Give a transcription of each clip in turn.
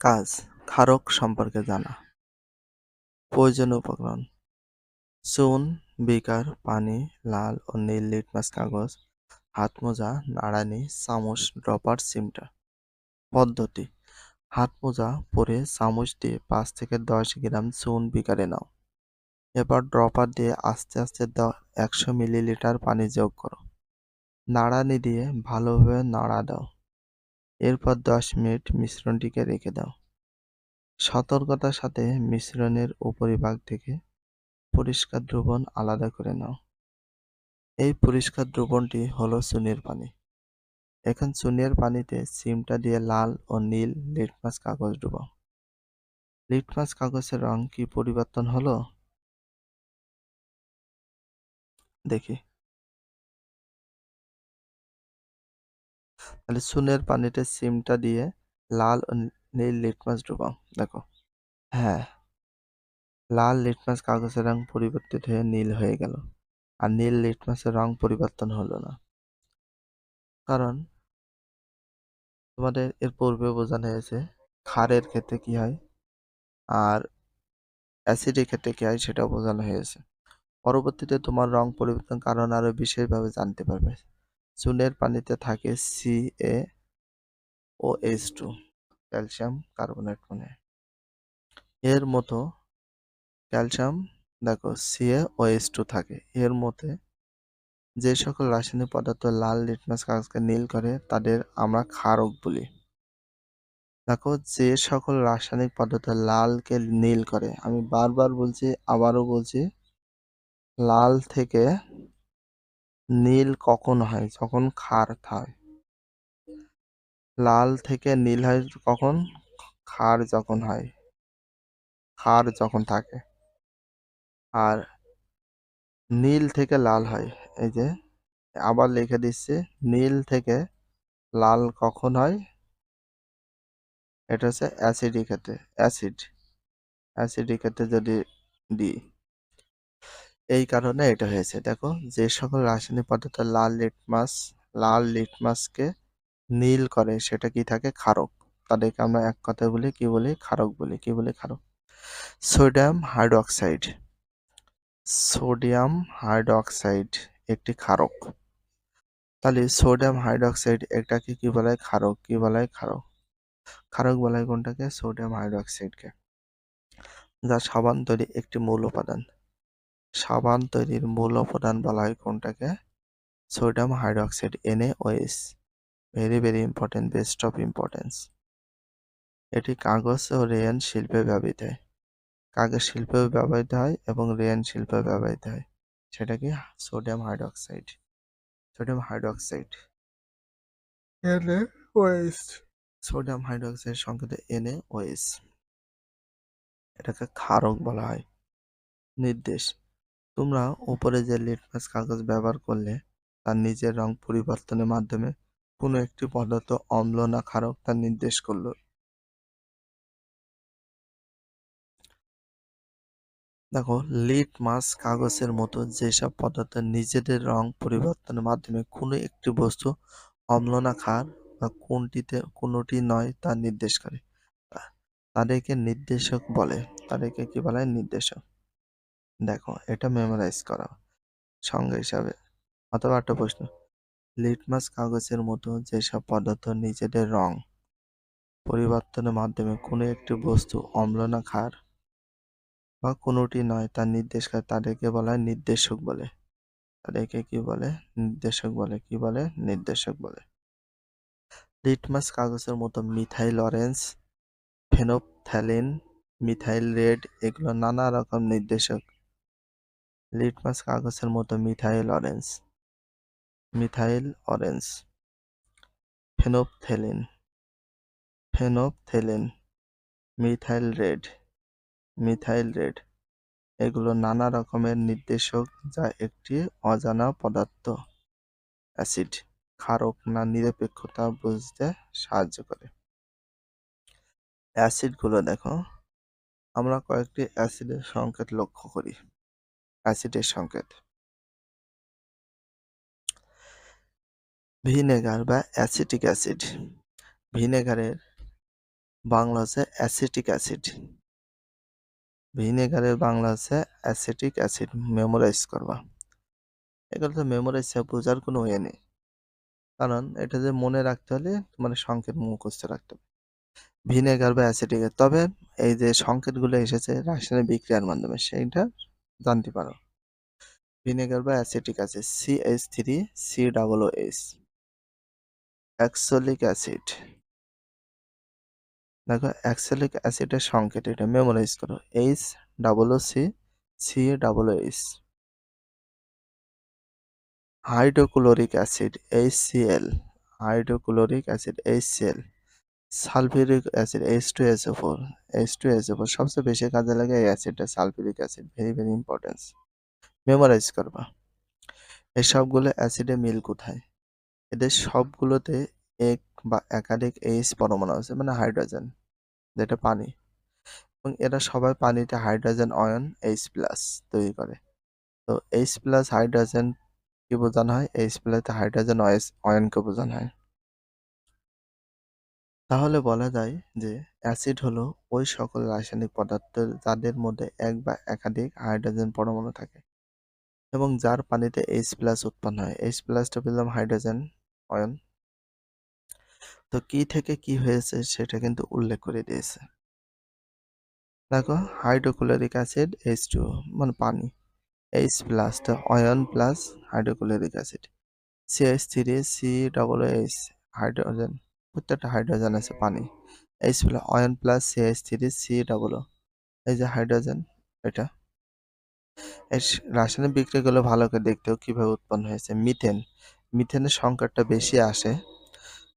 কাজ ক্ষারক সম্পর্কে জানা। প্রয়োজনীয় উপকরণ। চুন, বিকার, পানি, লাল ও নীল লিটমাস কাগজ, হাত মোজা, নাড়ানি, চামচ, ড্রপার, চিমটা। পদ্ধতি। হাত মোজা পরে চামচ দিয়ে পাঁচ থেকে দশ গ্রাম চুন বিকারে নাও। এবার ড্রপার দিয়ে আস্তে আস্তে একশো মিলিলিটার পানি যোগ করো। নাড়ানি দিয়ে ভালোভাবে নাড়া দাও। এরপর দশ মিনিট মিশ্রণটিকে রেখে দাও। সতর্কতার সাথে মিশ্রণের উপরিভাগ থেকে পরিষ্কার দ্রবণ আলাদা করে নাও। এই পরিষ্কার দ্রবণটি হলো চুনের পানি। এখন চুনের পানিতে সিমটা দিয়ে লাল ও নীল লিটমাস কাগজ ডুবাও। লিটমাস কাগজের রং কি পরিবর্তন হলো? দেখি। তাহলে চুনের পানিতে সিমটা দিয়ে লাল নীল লিটমাস ডুবাও, দেখো। হ্যাঁ। লাল লিটমাস কাগজের রং পরিবর্তিত হয়ে নীল হয়ে গেল। আর নীল লিটমাসের রং পরিবর্তন হলো না। কারণ তোমাদের এর পূর্বে বোঝানো হয়েছে, ক্ষারের ক্ষেত্রে কি হয় আর অ্যাসিডের ক্ষেত্রে কি হয় সেটাও বোঝানো হয়েছে। পরবর্তীতে তোমার রং পরিবর্তন কারণ আরও বিশেষভাবে জানতে পারবে। চুনের পানিতে থাকে C A O H two calcium carbonate মানে। এর মতো ক্যালসিয়াম, দেখো C A O H two থাকে। এর মধ্যে যে সকল রাসায়নিক পদার্থ লাল লিটমাস কাগজকে নীল করে, তাদের আমরা ক্ষারক বলি। দেখো, যে সকল রাসায়নিক পদার্থ লালকে নীল করে, আমি বারবার বলছি, আবারও বলছি, লাল থেকে নীল কখন হয়? যখন ক্ষার হয় লাল থেকে নীল হয় কখন? ক্ষার যখন হয়। ক্ষার যখন থাকে। আর নীল থেকে লাল হয়। এই যে, আবার লিখে দিচ্ছে, নীল থেকে লাল কখন হয়? এটা হচ্ছে অ্যাসিডিক ক্ষেত্রে, অ্যাসিড। অ্যাসিডিক ক্ষেত্রে যদি দিই এই কারণে এটা হয়েছে। দেখো, যে সকল রাসায়নিক পদার্থ লাল লিটমাস, লাল লিটমাসকে নীল করে, সেটা কি থাকে? ক্ষারক। তাদেরকে আমরা এক কথায় বলি, কি বলি? ক্ষারক বলি। কি বলি? ক্ষারক। Sodium hydroxide. সোডিয়াম হাইড্রোক্সাইড একটি ক্ষারক। তাহলে সোডিয়াম হাইড্রোক্সাইড এটাকে কি বলা? হয় ক্ষারক। কি বলা? হয় ক্ষারক। ক্ষারক বলা হয় কোনটাকে? সোডিয়াম হাইড্রোক্সাইডকে। যা সাবান তৈরি একটি মূল উপাদান। সাবান তৈরির মূল উপাদান বলা হয় কোনটাকে? Sodium hydroxide NAOS very very important best of importance এটি কাগজ ও রেয়ান শিল্পে ব্যবহৃত হয়। কাগজ শিল্পে ব্যবহৃত হয় এবং রেয়ান শিল্পে ব্যবহৃত হয়। সেটা কি sodium hydroxide sodium hydroxide. NAOS sodium hydroxide সংকেত এনএওএস এটাকে ক্ষারক বলা হয়। নির্দেশ। তোমরা উপরে যে লিটমাস কাগজ ব্যবহার করলে, তার নিজের রং পরিবর্তনের মাধ্যমে কোনো একটি পদার্থ অম্ল না ক্ষারক তা নির্দেশ করল। দেখো লিটমাস কাগজের মতো যেসব পদার্থ নিজেদের রং পরিবর্তনের মাধ্যমে কোনো একটি বস্তু অম্ল না ক্ষার বা কোনটিতে, কোনোটি নয় তা নির্দেশ করে। তাদেরকে নির্দেশক বলে, তাদেরকে কি বলে? নির্দেশক। দেখো, এটা মেমোরাইজ করা। সঙ্গে হিসাবে। অথবা একটা প্রশ্ন। লিটমাস কাগজের মতো যেসব পদার্থ নিজেদের রং, পরিবর্তনের মাধ্যমে কোনো একটি বস্তু অম্ল না ক্ষার বা কোনোটি নয় তার নির্দেশ করে তাদেরকে বলা হয় নির্দেশক বলে। তাদেরকে কি বলে? নির্দেশক বলে। কি বলে? নির্দেশক বলে। লিটমাস কাগজের মতো methyl orange phenolphthalein methyl red এগুলো নানা রকম নির্দেশক। লিটমাস কাগজের মতো methyl orange. Methyl orange. Phenolphthalein. Phenolphthalein. Methyl red. Methyl red. এগুলো নানা রকমের নির্দেশক যা একটি অজানা পদার্থ। অ্যাসিড, ক্ষারক না নিরপেক্ষতা বুঝতে সাহায্য করে। অ্যাসিডগুলো দেখো। আমরা কয়েকটি অ্যাসিডের সংকেত লক্ষ্য করি। অ্যাসিডের সংকেত। ভিনেগার বা অ্যাসিটিক অ্যাসিড। ভিনেগারের বাংলা হচ্ছে অ্যাসিটিক অ্যাসিড। ভিনেগারের বাংলা হচ্ছে অ্যাসিটিক অ্যাসিড, মেমোরাইজ করবা। এগুলো তো মেমোরাইজ বোঝার কোনো ওয়ে নেই। কারণ এটা যে মনে রাখতে হলে মানে সংকেত মুখস্থ রাখতে হবে। ভিনেগার বা অ্যাসিটিক তবে এই যে সংকেতগুলো এসেছে রাসায়নিক বিক্রিয়ার মাধ্যমে, সেইটা জানতে পারো। ভিনেগার বা acetic acid C H three C double H oxalic acid. দেখো, অ্যাক্সলিক অ্যাসিডের সংকেত এটা, মেমোরাইজ করো। H double C C double H hydrochloric acid HCL hydrochloric acid HCL sulphuric acid H two S O four H two S O four সবচেয়ে বেশি কাজে লাগে এই অ্যাসিডটা sulphuric acid very very importance memorise করবা। এই সবগুলো অ্যাসিডে মিল কোথায়? এদের সবগুলোতে এক বা একাধিক এইচ পরমাণু আছে মানে হাইড্রোজেন, যেটা পানি। এবং এরা সবাই পানিতে হাইড্রোজেন অয়ন এইচ প্লাস তৈরি করে। তো এইচ প্লাস হাইড্রোজেন কি বোঝানো হয়? এইচ প্লাস হাইড্রোজেন অয়েস অয়নকে বোঝানো হয়। তাহলে বলা যায় যে অ্যাসিড হলো ওই সকল রাসায়নিক পদার্থ যাদের মধ্যে এক বা একাধিক হাইড্রোজেন পরমাণু থাকে এবং যার পানিতে এইচ প্লাস উৎপন্ন হয়। এইচ প্লাসটা পেলাম হাইড্রোজেন অয়ন। তো কি থেকে কি হয়েছে সেটা কিন্তু উল্লেখ করে দিয়েছে। দেখো, হাইড্রোক্লোরিক অ্যাসিড এইচ টু মানে পানি। এইচ প্লাসটা Ayan plus hydrochloric acid. H three C double H hydrogen. প্রত্যেকটা হাইড্রোজেন আছে পানি। H plus Ayan plus C H three C double এই যে হাইড্রোজেন এটা। এই রাসায়নিক বিক্রিয়াগুলো ভালো করে দেখতেও কীভাবে উৎপন্ন হয়েছে। মিথেন মিথেনের সংখ্যাটা বেশি আসে।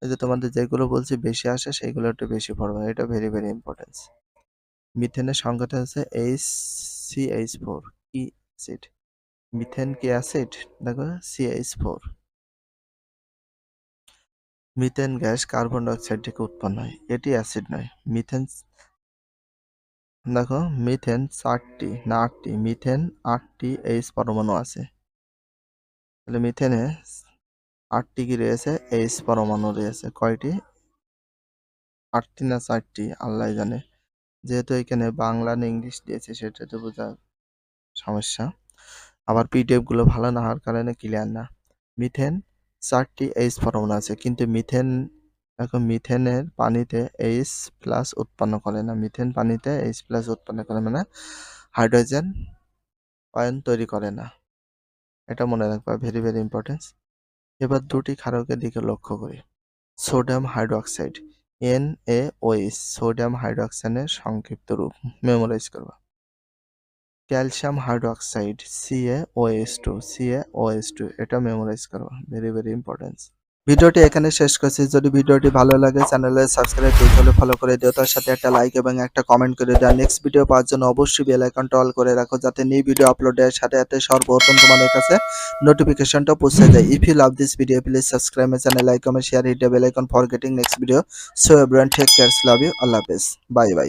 এই যে তোমাদের যেগুলো বলছি বেশি আসে সেইগুলো একটু বেশি পড়বে। এটা ভেরি ভেরি ইম্পর্টেন্স মিথেনের সংখ্যাটা হচ্ছে এইচ সি এইচ ফোর কি অ্যাসিড মিথেন কি অ্যাসিড দেখো C H four methane gas carbon dioxide থেকে উৎপন্ন হয়। এটি অ্যাসিড নয়, মিথেন দেখো, মিথেন চারটি না আটটি, মিথেন আটটি এইচ পরমাণু আছে। তাহলে মিথেনে আটটি কি রয়েছে? এইচ পরমাণু রয়েছে। কয়টি? আটটি না চারটি? আল্লাহ জানে। যেহেতু এখানে বাংলা না ইংলিশ দিয়েছে, সেটা তো বোঝা সমস্যা। আবার পিডিএফগুলো ভালো না হওয়ার কারণে ক্লিয়ার না। মিথেন চারটি এইচ পরমাণু আছে, কিন্তু মিথেন এখন মিথেনের পানিতে এইচ প্লাস উৎপন্ন করে না। মিথেন পানিতে এইচ প্লাস উৎপন্ন করে মানে হাইড্রোজেন অয়ন তৈরি করে না। এটা মনে রাখবা ভেরি ভেরি ইম্পর্টেন্স এবার দুটি ক্ষারকের দিকে লক্ষ্য করি। Sodium hydroxide N A ওইস sodium হাইড্রোক্সাইডের সংক্ষিপ্ত রূপ। মেমোরাইজ করবা। ক্যালসিয়াম হাইড্রোক্সাইড সিএ ওএস টু সিএ ওএস টু এটা মেমোরাইজ করো ভেরি ভেরি ইম্পর্টেন্স ভিডিওটি এখানে শেষ করছি, যদি ভিডিওটি ভালো লাগে চ্যানেলে সাবস্ক্রাইব করতে হলে ফলো করে দিও, তার সাথে একটা লাইক এবং একটা কমেন্ট করে দাও। নেক্সট ভিডিও পাওয়ার জন্য অবশ্যই বেল আইকনটা অল করে রাখো, যাতে নিউ ভিডিও আপলোডের সাথে সাথে সর্বপ্রথম তোমাদের কাছে নোটিফিকেশনটা পৌঁছে যায়। If you love this video please subscribe my channel like comment share hit the bell icon for getting next video so everyone take cares love you আল্লাহ হাফেজ বাই বাই